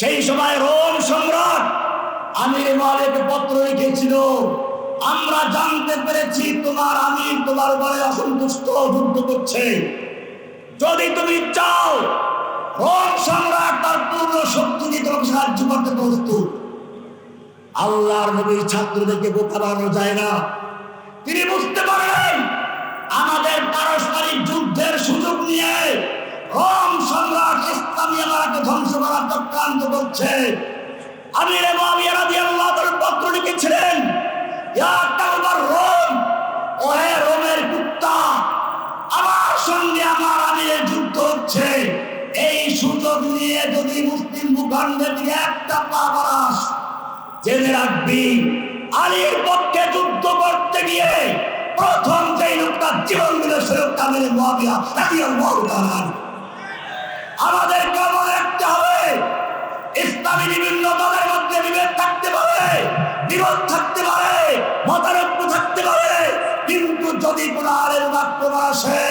সেই সময় রোম সম্রাট আমির মুআবিয়াকে পত্র লিখেছিল, আমরা জানতে পেরেছি তোমার আমির তোমার উপরে অসন্তুষ্ট যুদ্ধ করছে। যদি তুমি চাও, রোম সম্রাট তার পূর্ণ শক্তি দিয়ে তোমাকে সাহায্য করতে প্রস্তুত। আল্লাহর নবীর ছাত্রদেরকে বোকা বানানো যায় না তিনি বুঝতে পারলেন, আমাদের পারস্পরিক যুদ্ধের সুযোগ নিয়ে রোম সম্রাট ইসলামী আমাকে ধ্বংস করার চক্রান্ত করছে। আমিরে মুআবিয়া রাদিয়াল্লাহু তাআলা পত্র লিখেছিলেন, ইয়া কালবার রোম ও হে রোমের কুত্তা, আমার সঙ্গে আমার আমিরের যুদ্ধ হচ্ছে। এই সুযোগ নিয়ে যদি মুসলিম ভূখণ্ডের দিকে একটা পা বাড়াস, জেনে রাখবি, আলীর পক্ষে যুদ্ধ করতে গিয়ে প্রথম যে লোকটা জীবন দিল সে লোকটা মেরে মহাবিয়া রাদিয়াল্লাহু তাআলা আমাদেরকে মনে রাখতে হবে। ইসলামী বিভিন্ন দলের মধ্যে বিভেদ থাকতে পারে, বিরোধ থাকতে পারে, মতানৈক্য থাকতে পারে। কিন্তু যদি কোন আলের বাক্য আসে,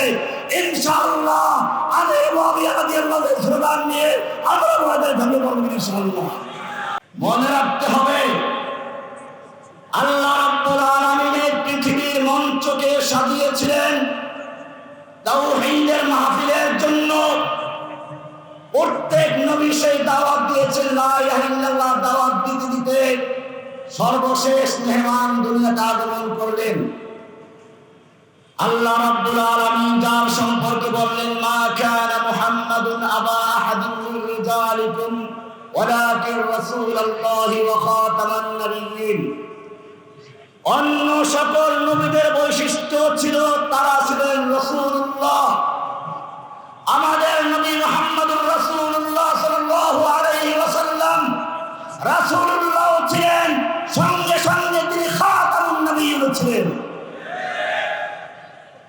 ইনশাআল্লাহ আলে মুআবিয়া রাদিয়াল্লাহু স্লোগান নিয়ে আমরা আমাদের ধর্মে বলব ইনশাআল্লাহ মনে রাখতে হবে, আল্লাহ রাব্বুল আলামিনের পৃথিবীর মঞ্চকে সাজিয়েছিলেন তাওহীদের মাহফিলের জন্য। প্রত্যেক নবী সেই দাওয়াত দিয়েছেন, লা ইলাহা ইল্লাল্লাহ দাওয়াত দিতে দিতে। সর্বশেষ মেহমান দুনিয়াতে আগমন করলেন। আল্লাহ রাব্বুল আলামিন যার সম্পর্কে বললেন, মা কানা মুহাম্মাদুন আবা আহাদিন মিন রিজালিকুম রাসূলুল্লাহি ওয়া খাতামান নাবিয়্যিন। অন্য সকল নবীদের বৈশিষ্ট্য ছিল, তারা ছিলেন রাসূলুল্লাহ। আমাদের নবী মুহাম্মদুর রাসূলুল্লাহ সাল্লাল্লাহু আলাইহি ছিলেন, সঙ্গে সঙ্গে তিনি খাতামুন নবিয়্যিন ছিলেন।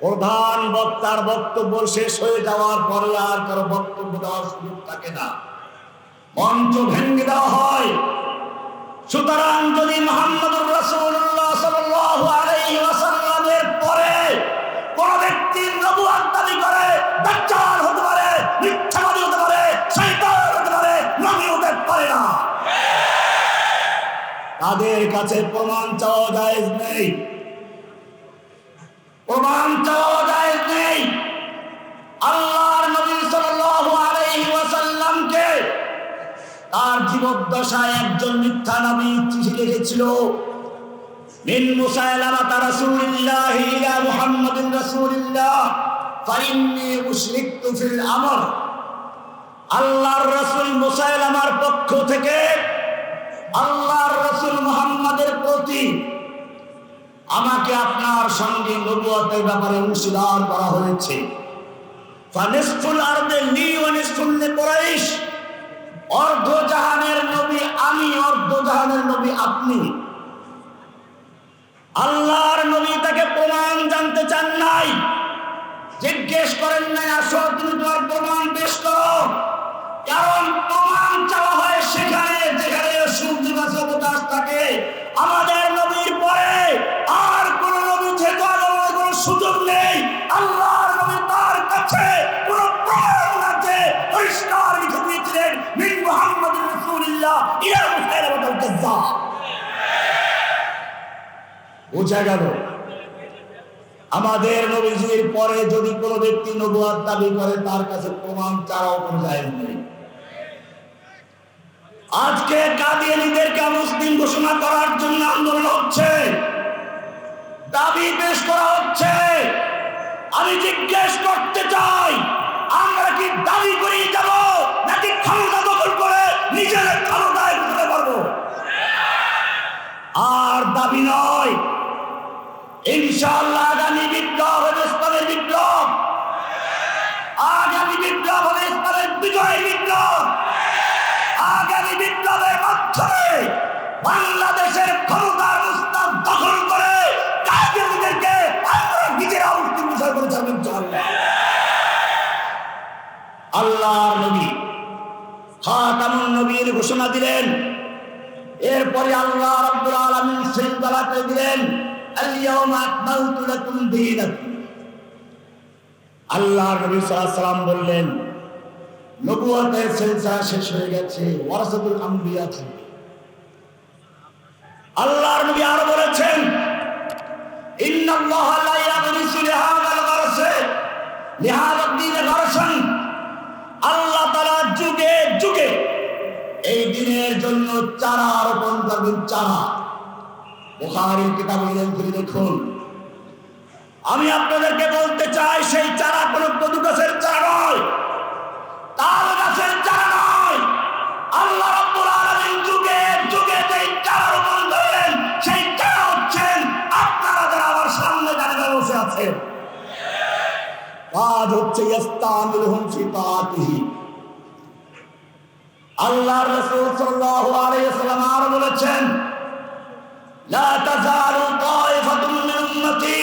প্রধান বক্তার বক্তব্য শেষ হয়ে যাওয়ার পরে আর কারও বক্তব্য দেওয়ার সুযোগ থাকে না। মঞ্চ ভেঙে দেওয়া হয়। সুতরাং যদি মোহাম্মদুর রাসূলুল্লাহ সাল্লাল্লাহু আলাইহি ওয়াসাল্লামের পরে কোন ব্যক্তি নবুয়ত দাবি করে, দাজ্জাল তাদের কাছে প্রমাণ চাওয়া জায়েজ নেই। প্রমাণ চাওয়া জায়েজ নেই। আল্লাহর নবী সাল্লাল্লাহু আলাইহি ওয়াসাল্লামকে তার জীবদ্দশায় একজন মিথ্যা নবী চিঠি লিখেছিল। মিন মুসাইলামা রাসূলিল্লাহ ইলা মুহাম্মাদিন রাসূলিল্লাহ, ফাইন্নী উশরিকতু ফিল আমর। আল্লাহর রাসূল মুসাইলামার পক্ষ থেকে আল্লাহর রাসূল মুহাম্মাদের প্রতি আমাকে আপনার সঙ্গে নবুয়তের ব্যাপারে অনুশীলন করা হয়েছে। অর্ধ জাহানের নবী আমি অর্ধ জাহানের নবী আপনি। আল্লাহর নবী তাকে প্রমাণ জানতে চান নাই। জিজ্ঞেস করেন নাই, আসো, তুমি তোমার প্রমাণ পেশ করো। কারণ প্রমাণ চাওয়া হয় সেখানে, যেখানে সূর্য থাকে। আমাদের নবীর পরে আর কোন নবী কোনো সুযোগ নেই। আল্লাহর নবী তার কাছে আমাদের নবীজির পরে যদি কোনো ব্যক্তি নবুয়ার দাবি করে, তার কাছে প্রমাণ চাওয়াও কোনো জায়েজ নেই। আজকে কাদিয়ানীদেরকে মুসলিম ঘোষণা করার জন্য আন্দোলন হচ্ছে। দাবি পেশ করা হচ্ছে। আমি জিজ্ঞেস করতে চাই, আমরা কি দাবি করেই যাব? নাকি ক্ষমতা দখল করে নিজের ক্ষমতায় বুঝতে পারব? আর দাবি নয়, ইনশাআল্লাহ বাংলাদেশের ক্ষমতার মুস্তাব দখল করে নিজেরা উত্তীর্ণ বিষয় করে যাবেন আল্লাহর নবী নবীর ঘোষণা দিলেন। এরপরে আল্লাহ রাব্বুল আলামিন শৃঙ্খলা করে দিলেন আল্লাহ নবী সাল্লাম বললেন নবুয়তের শেষ হয়ে গেছে, ওয়ারাসাতুল আম্বিয়া থেকে আল্লাহর নবী আরও বলেছেন আল্লাহ যুগে যুগে এই দিনের জন্য চারা রোপণ করবেন, চারা। বুখারীর কিতাব করে দেখুন আমি আপনাদেরকে বলতে চাই, সেই চারা কোনো কদু গাছের চারা নয়, তাল গাছের চারা নয়। আল্লাহ আছেন। কাজ হচ্ছে ইস্তামিলহুম ফি তাআতিহি আল্লাহ রাসূল সাল্লাল্লাহু আলাইহি ওয়াসাল্লাম আর বলেছেন, লা তাজালু তাইফাতুন মিন উম্মতি,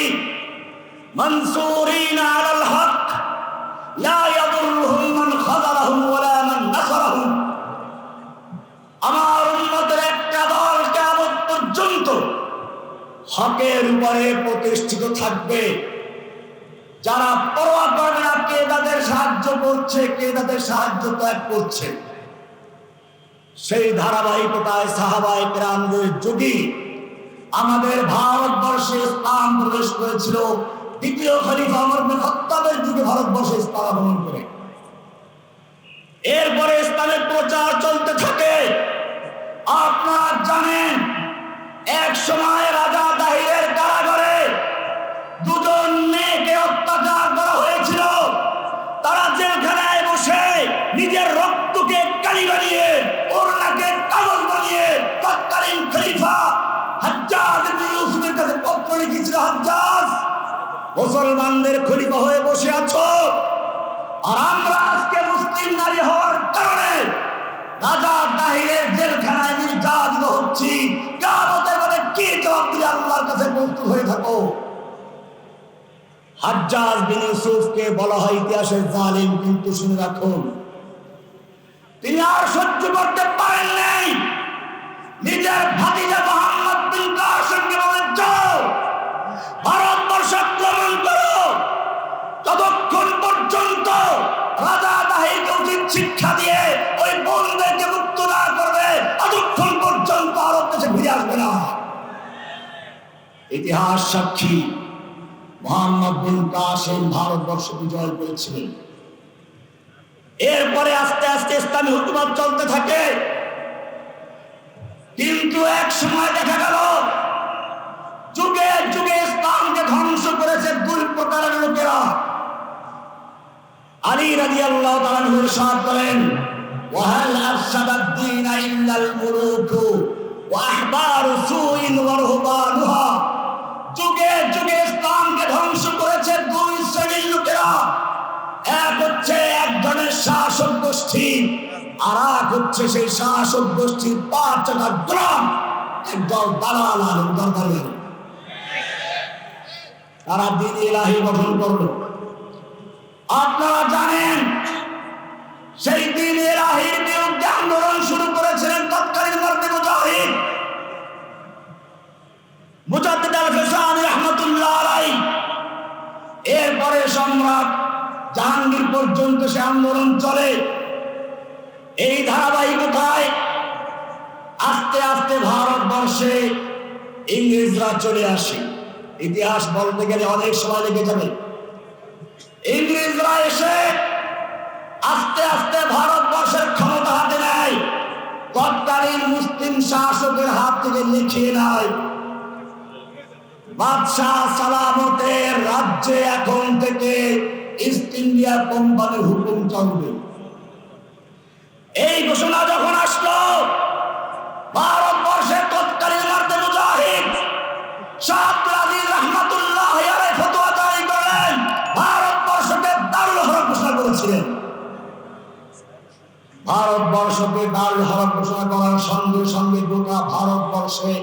মানসুরিন আলাল হক, লা ইয়াদুররুহুম মান খাযালাহুম ওয়ালা মান নাসারাহুম। আমার হকের উপরে প্রতিষ্ঠিত থাকবে। যারা পরোয়া করবে না, কে তাদের সাহায্য করছে, কে তাদের সাহায্য ত্যাগ করছে? সেই ধারাবাহিকতায় সাহাবাই গ্রামদের যুগে আমাদের ভারতবর্ষে ইসলাম প্রবেশ করেছিল। দ্বিতীয় খলিফা যুগে ভারতবর্ষে ইসলাম আগমন করে। এরপরে ইসলামের প্রচার চলতে থাকে। আপনারা জানেন, এক সময় রাজা মুসলমানদের খলিফা হয়ে বসে আছো? আর আমরা আজকে মুসলিম নারী হওয়ার কারণে রাজা তাহিরের জেলখানায় নির্যাতিত হচ্ছি। কি জবাব আল্লাহর কাছে প্রস্তুত হয়ে থাকো? হাজ্জাজ বিন ইউসুফকে বলা হয় ইতিহাসের জালিম, কিন্তু শুনে রাখুন তিনি আর সহ্য করতে পারেন নাই। নিজের ভাতিজা মোহাম্মদ বিন কাসিমকে বলেন, যাও ভারতবর্ষ ইতিহাস সাক্ষী মোহাম্মদ বিন কাসেম ভারতবর্ষ বিজয় করেছিলেন। এরপরে আস্তে আস্তে ইসলামী হুকুমত চলতে থাকে। কিন্তু এক সময় দেখা গেল, যুগে যুগে ইসলামকে ধ্বংস করেছে দুই প্রকারের লোকেরা। আলী রাজি আল্লাহ তালানহুর সাথ করেন, ওয়াহাল আফসাদাদ্দিন ইল্লাল মুলুকু, ওয়া সুইন ওয়া যুগে যুগে ইসলামকে ধ্বংস করেছে দুই শ্রেণির লোকেরা। এক হচ্ছে এক ধরনের শাসক গোষ্ঠী, আর এক হচ্ছে সেই শাসক গোষ্ঠীর পাঁচ টাকা গ্রাম একদল দালাল আলম দরবারি। তারা দিন ইলাহি গঠন করল। আপনারা জানেন, সেই দিন ইলাহির বিরুদ্ধে আন্দোলন শুরু করেছিলেন তৎকালীন মর্দে মুজাহিদ। আলাই এরপরে সম্রাট জাহাঙ্গীর পর্যন্ত সে আন্দোলন চলে। এই ধারাবাহিকতায় আস্তে আস্তে ভারতবর্ষে ইংরেজরা চলে আসে। ইতিহাস বলতে গেলে অনেক সময় লেগে যাবে। ইংরেজরা এসে আস্তে আস্তে ভারতবর্ষের ক্ষমতা হাতে নেয়। তৎকালীন মুসলিম শাসকের হাত থেকে লিখিয়ে নেয়। বাদশাহ সালামতের রাজ্যে এখন থেকে ইস্ট ইন্ডিয়া কোম্পানির হুকুম চলবে। এই ঘোষণা যখন আসলো ভারতবর্ষের তৎকালীন মার্দে মুজাহিদ শাহ আব্দুল রহমতুল্লাহ ফতোয়া জারি ভারতবর্ষকে দারুল হরম ঘোষণা করেছিলেন। হরফ ঘোষণা করার সঙ্গে সঙ্গে গোটা ভারতবর্ষে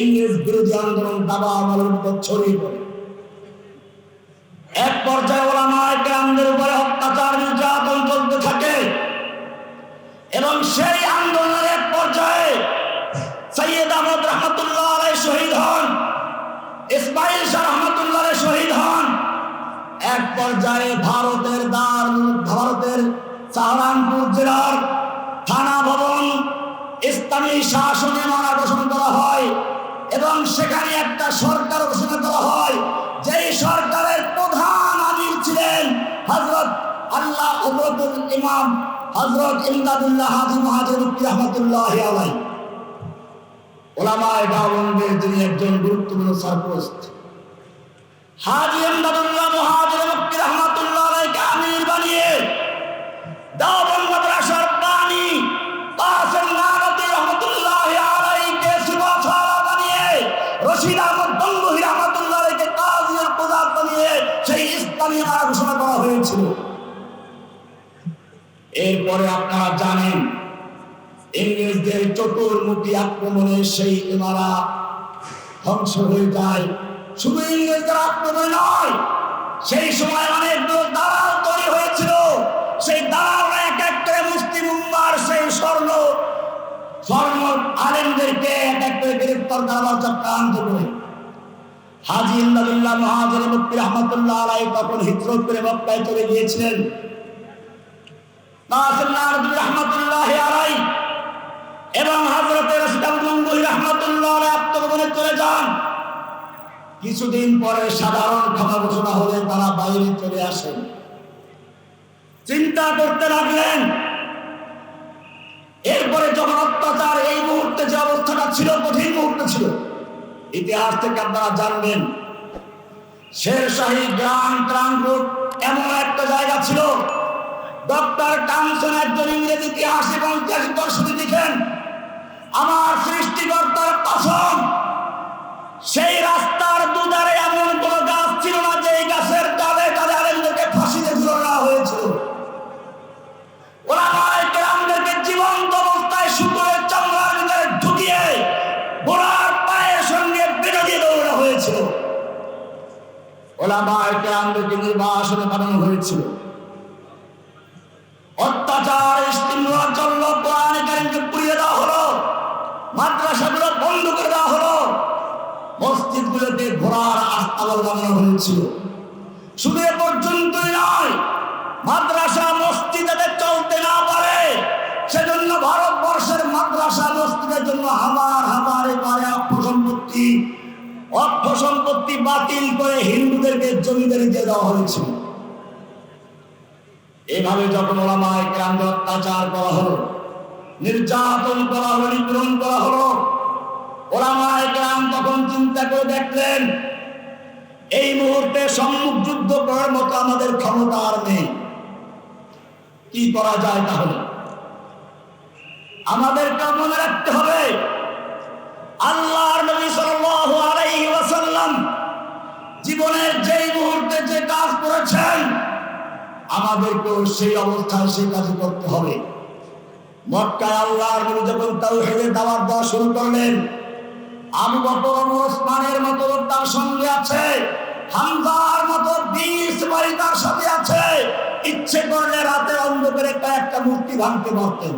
ইংরেজ বিরোধী আন্দোলন দাবা উপর ছড়িয়ে পড়ে। এক পর্যায়ে ওলামায় গ্রামদের উপরে অত্যাচার, নির্যাতন চলতে থাকে এবং সেই আন্দোলনের এক পর্যায়ে সৈয়দ আহমদ রহমতুল্লাহ আলাই শহীদ হন, ইসমাইল শাহ রহমতুল্লাহ আলাই শহীদ হন। এক পর্যায়ে ভারতের দার ভারতের সাহারানপুর জেলার থানা ভবন ইসলামী শাসনে হয় এবং সেখানে একটা সরকার ঘোষণা করা হয়। যেই সরকারের প্রধান আমির ছিলেন হজরত আল্লাহ ইমাম হজরত ইমদাদুল্লাহ হাজি মহাজির ওলামায় তিনি একজন গুরুত্বপূর্ণ সরপোস্ট হাজি ইমদাদুল্লাহ এরপরে আপনারা জানেন, ইংরেজদের চতুর্মুখী আক্রমণে সেই ইমারা ধ্বংস হয়ে যায়। শুধু ইংরেজদের আক্রমণ নয়, সেই সময় অনেক দালাল তৈরি হয়েছিল। সেই দালালরা এক এক করে মুসলিম উম্মার সেই স্বর্ণ স্বর্ণ আলেমদেরকে এক এক করে গ্রেফতার করার চক্রান্ত করে। হাজি ইন্দাদুল্লাহ মহাজন মুক্তি রহমতুল্লাহ আলাই তখন হিজরত করে মক্কায় চলে গিয়েছিলেন। এবং চলে যান। কিছুদিন পরে সাধারণ ক্ষমা ঘোষণা হলে তারা বাইরে চলে আসেন চিন্তা করতে লাগলেন, এরপরে যখন অত্যাচার এই মুহূর্তে যে অবস্থাটা ছিল, কঠিন মুহূর্তে ছিল, ইতিহাস থেকে আপনারা জানবেন শের শাহী গ্রাম রোড এমন একটা জায়গা ছিল ডক্টর টামসন একজন ইংরেজ ইতিহাস ঐতিহাসিক দর্শনী লিখেন, আমার সৃষ্টিকর্তার কসম, সেই রাস্তার দুধারে এমন কোন গাছ ছিল না যে এই গাছের ডালে ডালে আলেমদেরকে ফাঁসিতে ঝুলানো হয়েছিল। ওরা নয় গ্রামদেরকে জীবন্ত অবস্থায় শুকুরের চামড়ার ভিতরে ঢুকিয়ে গোড়ার পায়ের সঙ্গে বেঁধে দিয়ে দৌড়া হয়েছিল। ওলামায় গ্রামদেরকে নির্বাসনে পাঠানো হয়েছিল। মাদ্রাসাগুলো দেওয়া হয়েছিল। শুধু চলতে না পারে, সেজন্য ভারতবর্ষের মাদ্রাসা জন্য এবারে অর্থ সম্পত্তি অর্থ সম্পত্তি বাতিল করে হিন্দুদেরকে জমিদারি দিয়ে দেওয়া হয়েছিল। এভাবে যখন ওলামায় কেন্দ্র অত্যাচার করা হলো, নির্যাতন করা হলো, নিপীড়ন করা হলো, ওলামায় গ্রাম তখন চিন্তা করে দেখলেন, এই মুহূর্তে সম্মুখ যুদ্ধ করার মতো আমাদের ক্ষমতা আর নেই। কি করা যায় তাহলে? আমাদেরকে মনে রাখতে হবে, আল্লাহর নবী সাল্লাল্লাহু আলাইহি ওয়াসাল্লাম জীবনের যেই মুহূর্তে যে কাজ করেছেন আমাদেরকেও সেই অবস্থায় সেই কাজ করতে হবে। মক্কায় আল্লাহর নবী যখন তাওহীদের দাওয়াত দেওয়া শুরু করলেন, আবু বকর ওসমানের মতো তার সঙ্গে আছে মতো বাড়ি তার আছে। ইচ্ছে করলে মূর্তি ভাঙতে পারতেন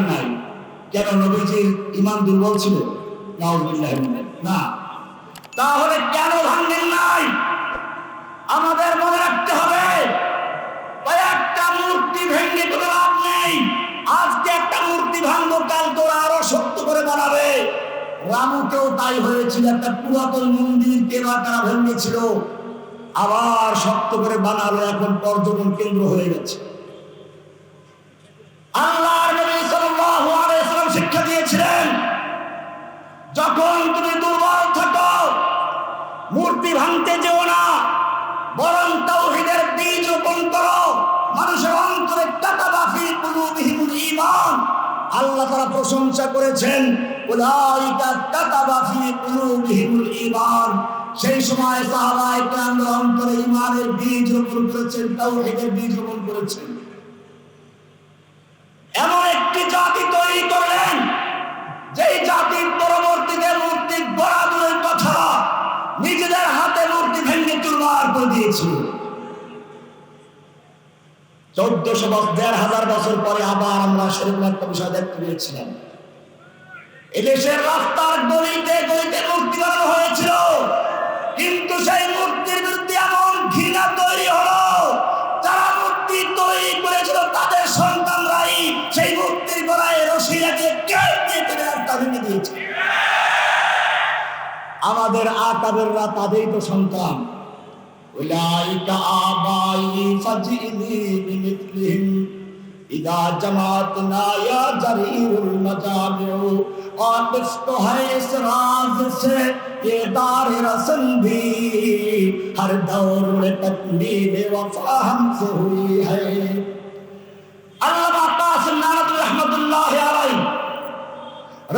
নাই। কেন ইমান দুর্বল ছিল? না। তাহলে কেন ভাঙ্গেন নাই? আমাদের মনে রাখতে হবে, কয়েকটা মূর্তি ভেঙে কোনো লাভ নেই। আজকে একটা মূর্তি ভাঙবো, কাল তোরা আরও শক্ত করে বানাবে। রামুকেও তাই হয়েছিল, একটা পুরাতন মন্দির কেনা তারা ভেঙেছিল। আবার শক্ত করে বানালো, এখন পর্যটন কেন্দ্র হয়ে গেছে। সাল্লাম শিক্ষা দিয়েছিলেন, যখন তুমি দুর্বল থাকো, মূর্তি ভাঙতে যেও না। বরং তাওহীদের বীজ রোপণ মানুষের অন্তরে কাতাবাফি আল্লাহ তারা প্রশংসা করেছেন, উলাইকা কাতাবাফি সেই সময় সাহাবায়ে অন্তরে ঈমানের বীজ রোপণ করেছেন, তাওহীদের বীজ রোপণ করেছেন। দিয়েছিল চোদ্দশো বছর দেড় হাজার বছর পরে আবার আমরা শরীরনাথ বিষয় দেখতে পেয়েছিলাম এদেশের রাস্তার গলিতে গলিতে মুক্তি বানানো হয়েছিল। কিন্তু সেই মুক্তির বিরুদ্ধে এমন ঘৃণা তৈরি হলো, যারা মুক্তি তৈরি করেছিল তাদের সন্তানরাই সেই মুক্তির গলায় রশি লাগিয়ে কেটে কেটে রাস্তা ভেঙে দিয়েছে। আমাদের আকাবেররা তাদেরই তো সন্তান। أولئك آبائي فجئني بمثلهم إذا جمعتنا يا جرير المجامع और कुछ तो है इस राज से ये दार रसल भी। हर दौर में तकलीफ़ वफा हमसे हुई है। अल्लाह अब्बास नारद रहमतुल्लाह अलैह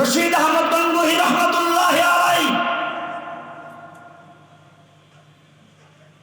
रशीद अहमद गंगोही रहमतुल्लाह अलैह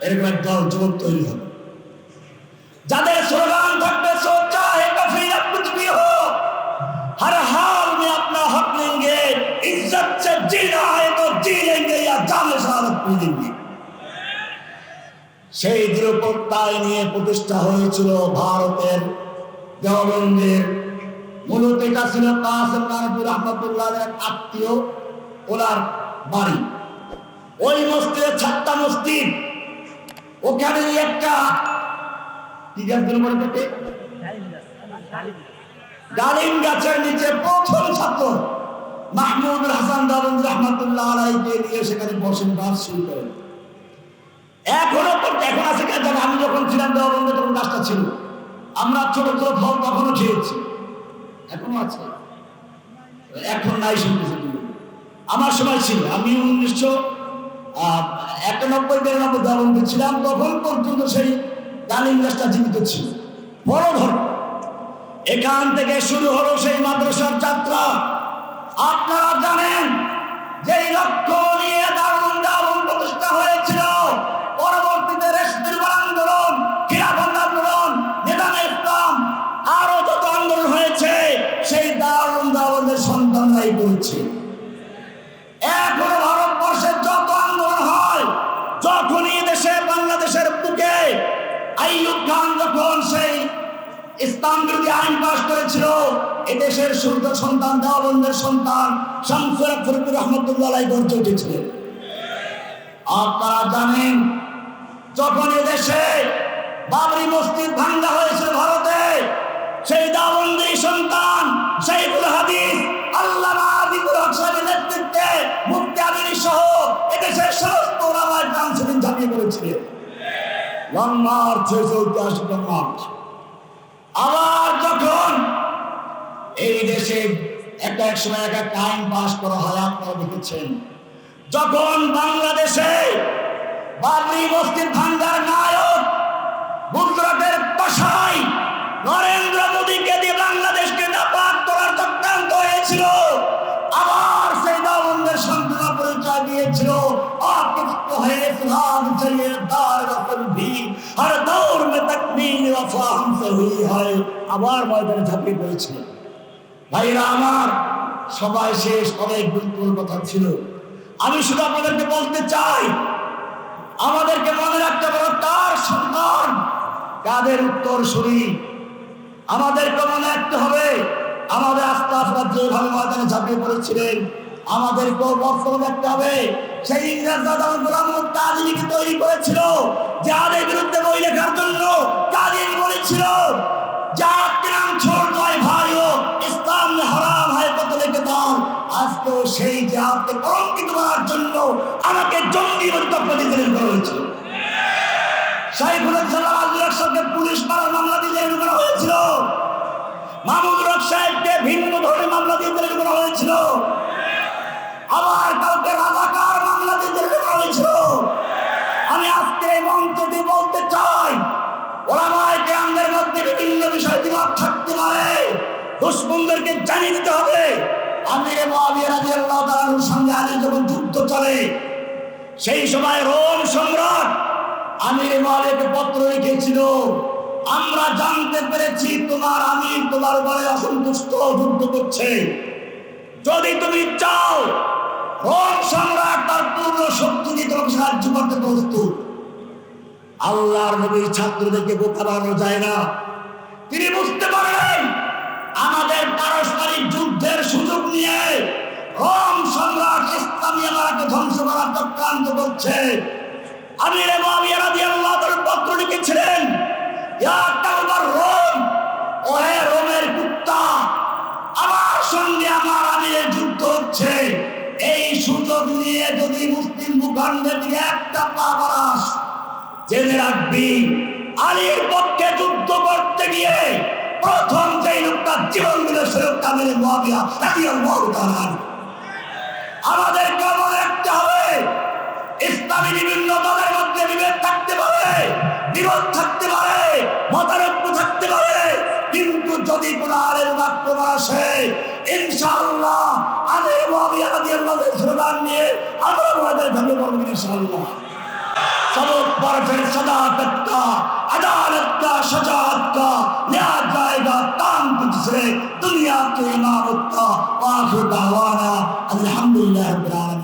लेंगे এরকম একদল যুবক তৈরি হবে যাদের স্লোগান থাকবে সোচা হে কফিরা কুছ ভি হো हर हाल में अपना हक लेंगे इज्जत से जीना है तो जी लेंगे या जाने शहादत पी लेंगे সেই দৃঢ়প্রত্যয় নিয়ে প্রতিষ্ঠা হয়েছিল ভারতের দেওবন্দের মূলত এটা ছিল কাসেম নানপুর রহমতুল্লাহ এক আত্মীয় ওনার বাড়ি ওই মসজিদের ছাত্তা মসজিদ ওখানে একটা কি ডালিম গাছের নিচে প্রথম ছাত্র মাহমুদ হাসান দারুণ রহমতুল্লাহ আলাইকে নিয়ে সেখানে বসেন গাছ শুরু করেন। এখনও পর্যন্ত এখন আছে কেন জানি? আমি যখন ছিলাম দেওয়াবন্দে তখন গাছটা ছিল। আমরা ছোট ছোট ফল তখনও খেয়েছি। এখনও আছে। এখন নাই শুনতেছি। আমার সময় ছিল। আমি উনিশশো একানব্বই বিরানব্বই দেওয়াবন্দে ছিলাম, তখন পর্যন্ত সেই ডালিম গাছটা জীবিত ছিল। বড় ধর এখান থেকে শুরু হলো সেই মাদ্রাসার যাত্রা। আপনারা জানেন যে লক্ষ্য নিয়ে দারুণ দারুণ প্রতিষ্ঠা হয়েছিল ইসলাম বিরোধী আইন পাশ করেছিল। এদেশের সূর্য সন্তান দেওয়াবন্দের সন্তান রহমতুল্লাহ গর্জে উঠেছিলেন আপনারা জানেন, যখন এদেশে বাবরি মসজিদ ভাঙ্গা হয়েছিল ভারতে, সেই দাবন্দি সন্তান সেইগুল হাদিস আল্লাহ আদিবুল হক সাহেবের নেতৃত্বে মুক্তি আমিনী সহ এদেশের সমস্ত ওলামায় প্রাণ সেদিন ঝাঁপিয়ে পড়েছিলেন। লং মার্চ হয়েছে মার্চ আবার যখন এই দেশে একটা এক সময় একটা টাইম পাস করা হয় আপনারা দেখেছেন, যখন বাংলাদেশে ভাঙ্গার নায়ক গুজরাটের পাশায় নরেন্দ্র মোদীকে দিয়ে বাংলাদেশকে নাপাক তোলার চক্রান্ত হয়েছিল, আবার সেই দাবন্দের সন্তান পরিচয় দিয়েছিল হয়ে আবার ময়দানে ঝাঁপিয়ে পড়েছিল। ভাইরা আমার, সবাই শেষ, অনেক গুরুত্বপূর্ণ কথা ছিল। আমি শুধু আপনাদেরকে বলতে চাই, আমাদেরকে মনে রাখতে পারো তার সন্তান। কাদের উত্তর শুনি? আমাদেরকে মনে রাখতে হবে, আমাদের আস্তে আস্তে যেভাবে ময়দানে ঝাঁপিয়ে পড়েছিলেন, আমাদেরকেও বর্তমান রাখতে হবে। সেই ইংরেজরা যেমন গোলাম কাদিনীকে তৈরি করেছিল। যাদের বিরুদ্ধে বই লেখার জন্য কাদিনী বলেছিল? জাত নাম ছোট নয় ভাইও ইসলাম হারাম হয় কত লেখে দাও আজকেও সেই জাতকে কলঙ্কিত করার জন্য আমাকে জঙ্গি দিতে করা হয়েছিল সাইফুল ইসলাম আজুর সাথে পুলিশ মারার মামলা দিয়ে জেল করা হয়েছিল। মামুন রক সাহেবকে ভিন্ন ধরে মামলা দিয়ে জেল করা হয়েছিল। আবার কাউকে রাজাকার দিয়ে হয়েছিল আমি আজকে এই মঞ্চ বলতে চাই। ওলামায় গ্রামদের মধ্যে বিভিন্ন বিষয় দিমাগ থাকতে পারে। দুশ্মনদেরকে জানিয়ে দিতে হবে। যুদ্ধ চলে, সেই সময় রোম সম্রাট আমির মালিক পত্র লিখেছিল, আমরা জানতে পেরেছি তোমার আমির তোমার উপরে অসন্তুষ্ট যুদ্ধ করছে। যদি তুমি চাও রোম শক্তি ছাত্রদেরকে যায় না। তিনি বুঝতে আমাদের পারস্পরিক যুদ্ধের সুযোগ নিয়ে রোম সম্রাট ইসলামী আমাকে ধ্বংস করার চক্রান্ত করছে। আমিরে মুয়াবিয়া রাদিয়াল্লাহু তাআলা পত্র লিখেছিলেন কালবার রোম ও হে রোমের কুত্তা, আমার সঙ্গে আমার আমিরের যুদ্ধ হচ্ছে। এই সুযোগ নিয়ে যদি মুসলিম ভূখণ্ডের দিকে একটা পা বাড়াস, জেনে রাখবি, আলীর পক্ষে যুদ্ধ করতে গিয়ে প্রথম যে লোকটা জীবন দিল সে লোকটা মেরে মহাবিয়া রাদিয়াল্লাহু তাআলা আমাদেরকে মনে রাখতে হবে। ইসলামী বিভিন্ন দলের মধ্যে বিভেদ থাকতে পারে, বিরোধ থাকতে পারে, মতানৈক্য থাকতে পারে। কিন্তু যদি কোনো আলের বক্তব্য আসে ইনশাআল্লাহ আলে ওয়াবিয়া রাদিয়াল্লাহু সুবহান নিয়ে আমরা ওয়াদা ভঙ্গ করব ইনশাআল্লাহ। সবক পারফেক্ট সাদাকত কা আদালত কা সজাত কা নিয়া জায়েগা তাম তুঝে দুনিয়া আলহামদুলিল্লাহ